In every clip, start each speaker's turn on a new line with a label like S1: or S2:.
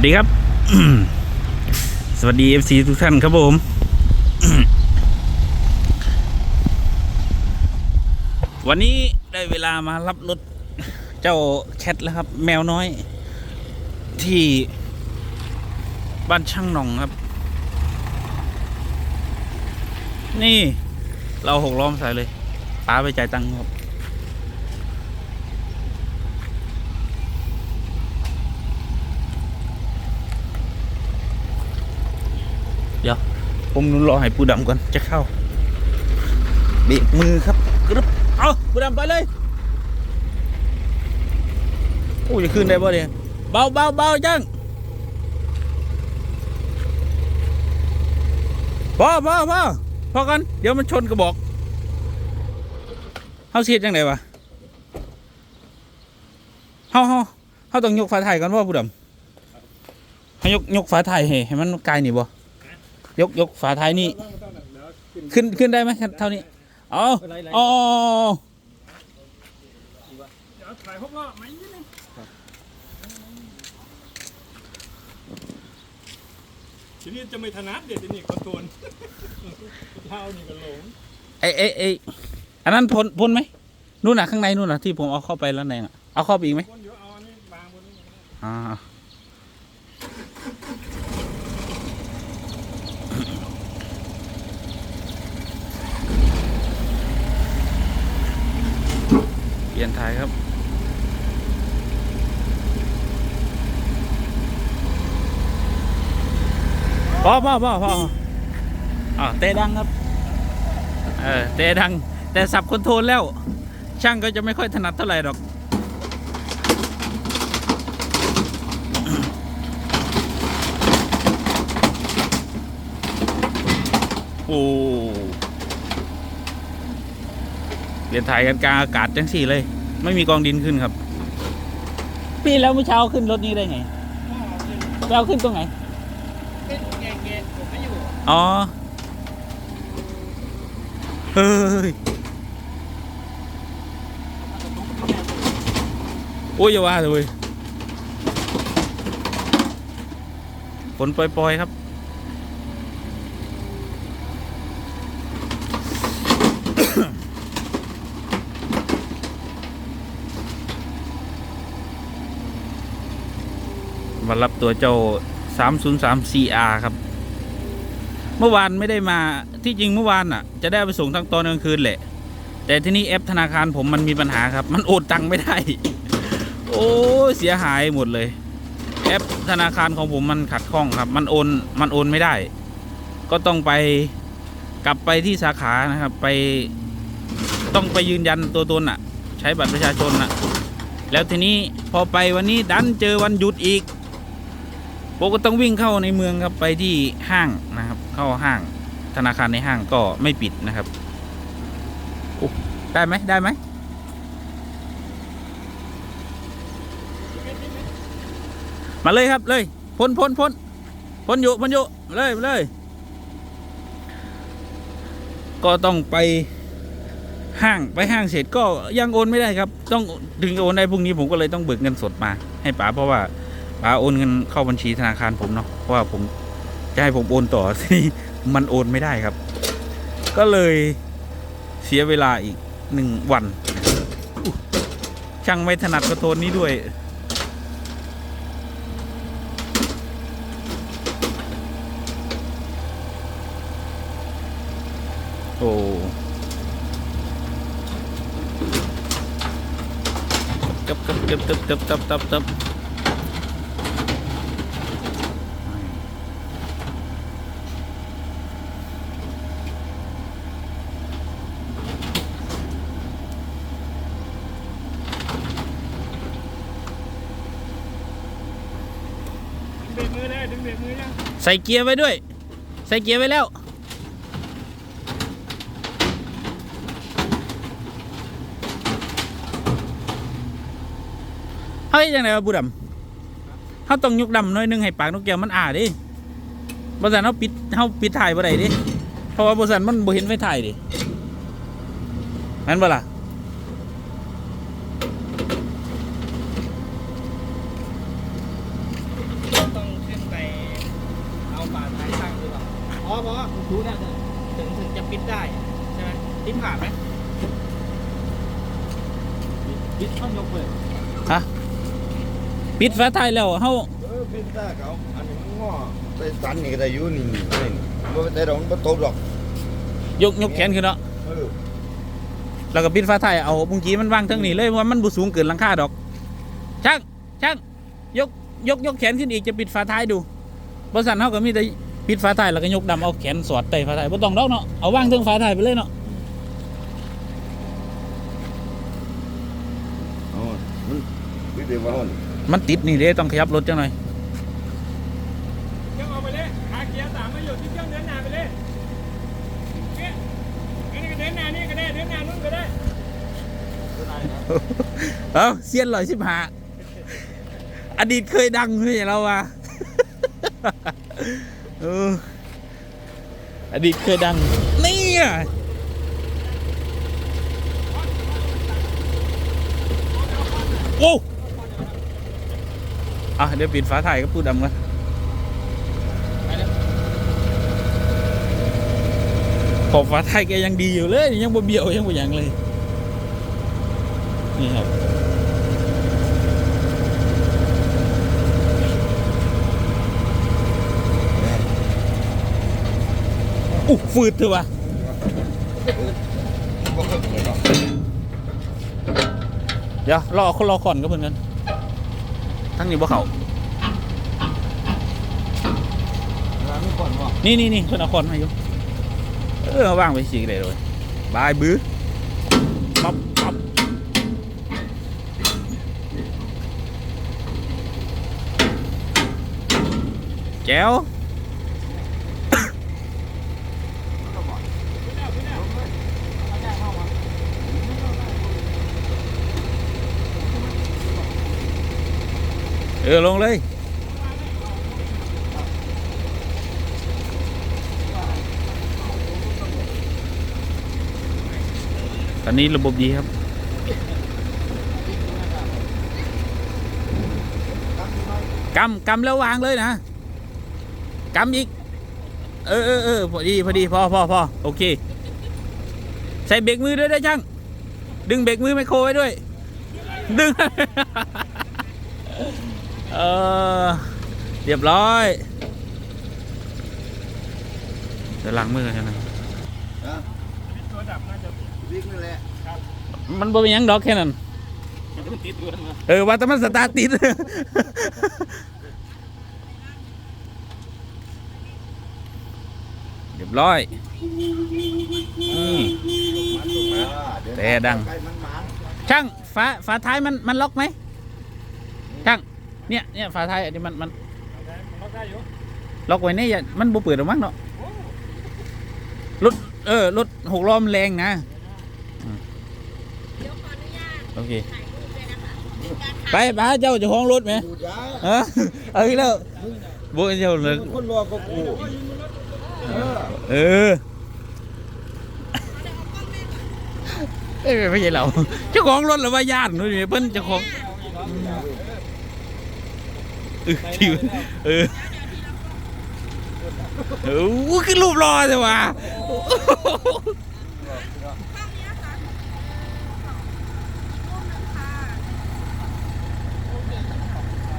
S1: วัสดีครับ สวัสดี FC ทุกท่านครับผม วันนี้ได้เวลามารับรถเจ้าแคทแล้วครับ แมวน้อย ที่บ้านช่างหนองครับ นี่เราหกล้อมใส่เลยป้าไปจ่ายตังค์ครับ เดี๋ยว ผมนุนรอให้ปูดำก่อนจะเข้าเบรกมือครับกรึบเอาปูดำไปเลยโอ้จะขึ้นได้ป่ะเนี่ยเบาเบาเบาจังพอพอพอพอกันเดี๋ยวมันชนกระบอกเฮาเสียดจังไงวะเฮาเฮาเฮาต้องยกฝาไทายก่อนว่าปูดำให้ยกยกฝาไทายให้ให้มันไกลนี่บ่ ยกยกฝาไทายนี่ ขึ้นขึ้นได้ไหมเท่านี้อ๋ออ๋อ
S2: ถ่ายหกล้อไหมนิดนึงทีนี้จะไม่ถนัดเด็ดนี่คอนโทรลเท้านี่ก็หลง
S1: ไอไอไออันนั้นพ้นพ้นไหมนู่นน่ะข้างในนู่นน่ะที่ผมเอาเข้าไปแล้วไหนน่ะเอาเข้าไปอีกไหม
S2: คนเดี๋ยวเอาอันนี้บางบนนี้
S1: อ่าเป ลี่ยนถ่ายครับพอพอพอพออ่าเตะดังครับ เออเตะดัง แต่สับคอนโทรลแล้ว ช่างก็จะไม่ค่อยถนัดเท่าไหร่หรอกโอ้ เปลี่ยนถ่ายกันกลางอากาศจังสี่เลย ไม่มีกองดินขึ้นครับพี่แล้วเมื่อเช้าขึ้นรถนี้ได้ไงไปเอาขึ้นตรงไหน
S2: เป็นแง่แง่ผมไม่อยู่
S1: อ๋อ เฮ้ยโอ้ยอย่าว่าเลยเว้ยฝนปล่อยๆครับ มารับตัวเจ้า 303 CR ครับ เมื่อวานไม่ได้มาที่จริงเมื่อวานอะ จะได้ไปส่งทั้งตอนกลางคืนแหละ แต่ที่นี่แอปธนาคารผมมันมีปัญหาครับ มันโอนตังค์ไม่ได้ โอ้เสียหายหมดเลย แอปธนาคารของผมมันขัดข้องครับ มันโอนมันโอนไม่ได้ ก็ต้องไปกลับไปที่สาขานะครับ ไปต้องไปยืนยันตัวตนอะ ใช้บัตรประชาชนอะแล้วทีนี้พอไปวันนี้ดันเจอวันหยุดอีก ผมก็ต้องวิ่งเข้าในเมืองครับไปที่ห้างนะครับ เข้าห้างธนาคารในห้างก็ไม่ปิดนะครับโอ้ได้ไหมได้ไหมมาเลยครับเลยพ้นพ้นพ้นพ้นอยู่พ้นอยู่มาเลยมาเลย ก็ต้องไปห้างไปห้างเสร็จก็ยังโอนไม่ได้ครับ ต้องถึงโอนได้พรุ่งนี้ผมก็เลยต้องเบิกเงินสดมาให้ป๋าเพราะว่า ป๋าโอนเงินเข้าบัญชีธนาคารผมเนาะเพราะว่าผมจะให้ผมโอนต่อที่มันโอนไม่ได้ครับ ก็เลยเสียเวลาอีกหนึ่งวัน ช่างไม่ถนัดกระโทนนี้ด้วย โอ้กับกับกับกับกับกับกับ
S2: เบรกมือเลยดึงเบรกมือยัง
S1: ใส่เกียร์ไว้ด้วย ใส่เกียร์ไว้แล้ว เฮ้ยยังไงวะบุดำเขาต้องยกดำหน้อยนึงให้ปากนกแก้วมันอ่าดิบริษัทเขาปิดเขาปิดถ่ายบ่ได้ดิ เพราะว่าบริษัทมันบ่เห็นไฟถ่ายดิแม่นบ่ล่ะ
S2: ต้อง
S3: บอดูได้เลยถึงถึงจะปิดได้ใช่ไหมติด ผ่าไหมปิดต้องยกเลย
S1: ฮะปิดฟ้าไทยแล้วเฮา
S4: เออเป็นตาเขาอันนี้มันงอไปสันนี่ก็ได้อยู่นี่นี่นี่บ่ไปแต่ดอกมันบ่ตบหรอก
S1: ยกยกแขนขึ้นเนาะ
S4: เออ
S1: แล้วก็ปิดฟ้าไทยเอาบุงกี้มันวางเทั้งนี้เลยเพราะว่ามันบ่สูงเกินหลังคาดอกช่างช่างยกยกยกแขนขึ้นอีกจะปิดฟ้าท้ายดูบริษัทเขาก็มีแต่ปิดฟ้าท้ายแล้วก็ยกดำเอาแขนสอดใต้ฟ้าท้ายบ่ต้องดอกเนาะเอาวางเทั้งฟ้าท้ายไปเลยเนาะ
S4: เอามันคือเดี๋ยวว่า มัน
S1: มันติดนี่เด้ต้องขยับรถจังหน่อย
S2: เครื่องเอาไปเลยขาเกียร์สามมาอยู่ที่เครื่องเดินหน้าไปเลยเนี่ยอันนี้ก็เดินหน้านี่ก็ได้เดินหน้านู่นก็ได้
S1: เอาเซียนลอยสิบหาอดีตเคยดังไม่ใช่เราว่ะเอออดีตเคยดังนี่อะโอ้ อะเดี๋ยวปิดฝาถ่ายก็พูดดำกันขอบฝาไทยแกยังดีอยู่เลย ยังบ่เบี้ยวยังบ่ยังเลย นี่ครับอุ๊ยฟืดเถอะวะ
S4: เดี๋
S1: ยวรอคนรอก่อนก็เพื่อนกัน ทั้งนี้บ่เขา
S4: ร้านนี้ก่อนว่า
S1: นี่นี่นี่เพื่อนเอาคอนมาอยู่เออเอาว่างไปสีเลยเลยบายบื้อปั๊บปั๊บแจ๋ว เออ ลงเลย ตอนนี้ระบบดีครับ กำ กำแล้ววางเลยนะ กำอีก เออเออเออพอดี พอดี พอพอพอโอเค ใส่เบรกมือด้วยได้ช่าง ดึงเบรกมือไมโครไว้ด้วย ดึง เออ เรียบร้อยเดี๋ยวล้างมือกันนะ
S4: ฮะ
S2: ตัวดับน่าจะ
S4: วิ่งนั่นแหละ
S1: มันบ่เป็นหยังดอกแค่นั้น
S2: มันติดด้วยนะ
S1: เออว่าแต่มันสตาร์ทติด เรียบร้อยนี่
S4: อ่าเยว
S1: แต่ดัง
S4: ไปมันหมาน
S1: ช่างฝาฝาท้ายมันมันล็อกไหมช่าง เนี่ยเนี่ยฝาท้ายอันนี้มันมัน
S2: มันล็อกได้อยู่
S1: ล็อกไว้เนี่ยอย่ามันบ่เปิดหรอกมั้งเนาะรถเออรถหกล้อมนแรงนะอืม
S5: เดี๋ยวขออนุญาต
S1: โอเค
S5: ถ่ายรูปด้วยนะคะเป็นการ
S1: ไป
S5: ถ่าย
S1: ป้าเจ้าเจะห้าของรถไหม
S4: ดูจ้า
S1: เออเอาอีกแล้วโบเจ้าเลย
S4: คนรอก็กูเออ
S1: เออเอ้ยไม่ใช่เราเจ้าของรถหรือว่าญาตินู่นนี่เพิ่นเจ้าของเออที่เออเออขึ้นรูปรอใช่ปะ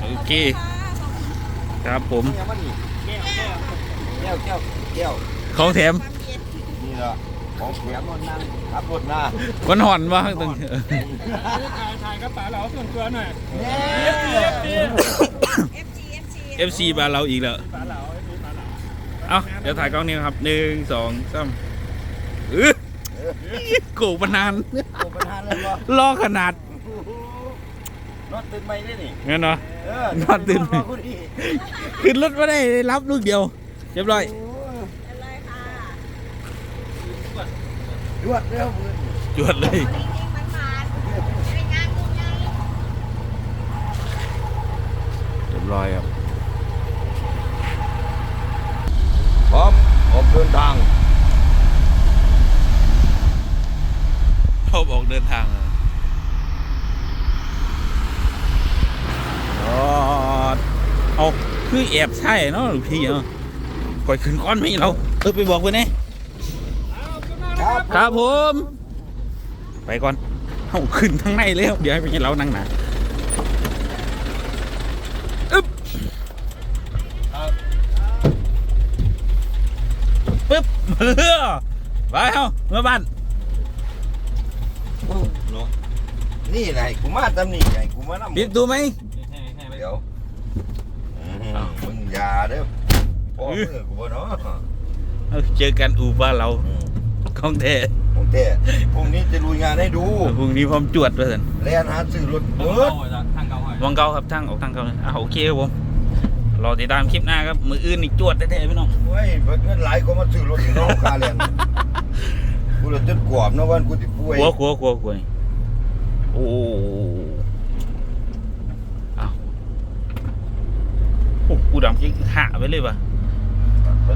S1: โอเค ครับผม
S4: แก้วแก้วแก้ว
S1: ของแถม
S4: นี่ละของแถมมันนั่งขับรถหน้า
S1: มันห่อนวะตึง
S2: ถ่ายถ่ายกระเป๋าเราส่วนตัวหน่อย
S5: เอฟจีเอฟจี
S1: FC บานเราอีกแล้ว
S2: ฝาเหลาไอ้ฝาเหลา
S1: เอาเดี๋ยวถ่ายกล้องนี้ครับหนึ่งสองสามเออโกงมานาน
S4: โอ้ประธานเลยบ่
S1: รอขนาด
S4: รถตื่นไม่ได้นี่
S1: งั้นเนาะ
S4: เออน
S1: อนตื่น
S4: รอกูดิ
S1: ขึ้นรถไม่ได้รับลูกเดียวเรียบร้อย
S4: โอ้ย
S5: อะไรค่ะ
S4: รวดเร็วเพื่อน
S1: จวดเลย
S5: นิ่งๆมันหมานๆไปงานกูไง
S1: เรียบร้อยครับ
S4: พร้อมออกเดินทาง
S1: ชอบออกเดินทางอะอ๋อเอาคือ แอบใช่เนาะหรือพี่เนาะก่อยขึ้นก้อนไม่เราเออไปบอกเพื่อนนี่
S2: เอาขึ้นมา
S4: ค
S2: นะ
S4: รั
S2: ครับบ
S1: ครับผม ไปก่อนเอาขึ้นข้างในเลยครับเดี๋ยวให้ไปกินเหล้านั่งหนาอึ๊บปึ๊บเออไปเอาเมื่อบ้าน
S4: เนาะนี่ไงกูมาตำนี่ไงกูมานำ
S1: ปิดประตูไหม
S4: เดี๋ยวอื มมึงอย่าเด้อพ่อมือกูบ่เนาะ
S1: เออเจอกันอูบ้านเรา
S4: อืม
S1: ของแท้
S4: ผมเต้พรุ่งนี้จะลุยงานให้ดู
S1: พรุ่งนี้พร้อมจวดด้วยสัน
S4: แล่นหาซื้อรถเบิด
S2: ทางเก่าหอย
S1: วังเก่าครับทางออกทางเก่าเลยอะโอเคครับผมรอติดตามคลิปหน้าครับ มืออื่นนี่จวดแท้ๆพี่น้อง
S4: เฮ้ยเบิดเงินหลายก็มาซื้อรถอยู่เนอกคาเรียนกูเลยจนกวบนะวันกูสิป่วย
S1: กลัวกลัวกลัวกลัวนี่โอ้เอา โอ้กูดำกิ๊กหะไว้เลยว่ะ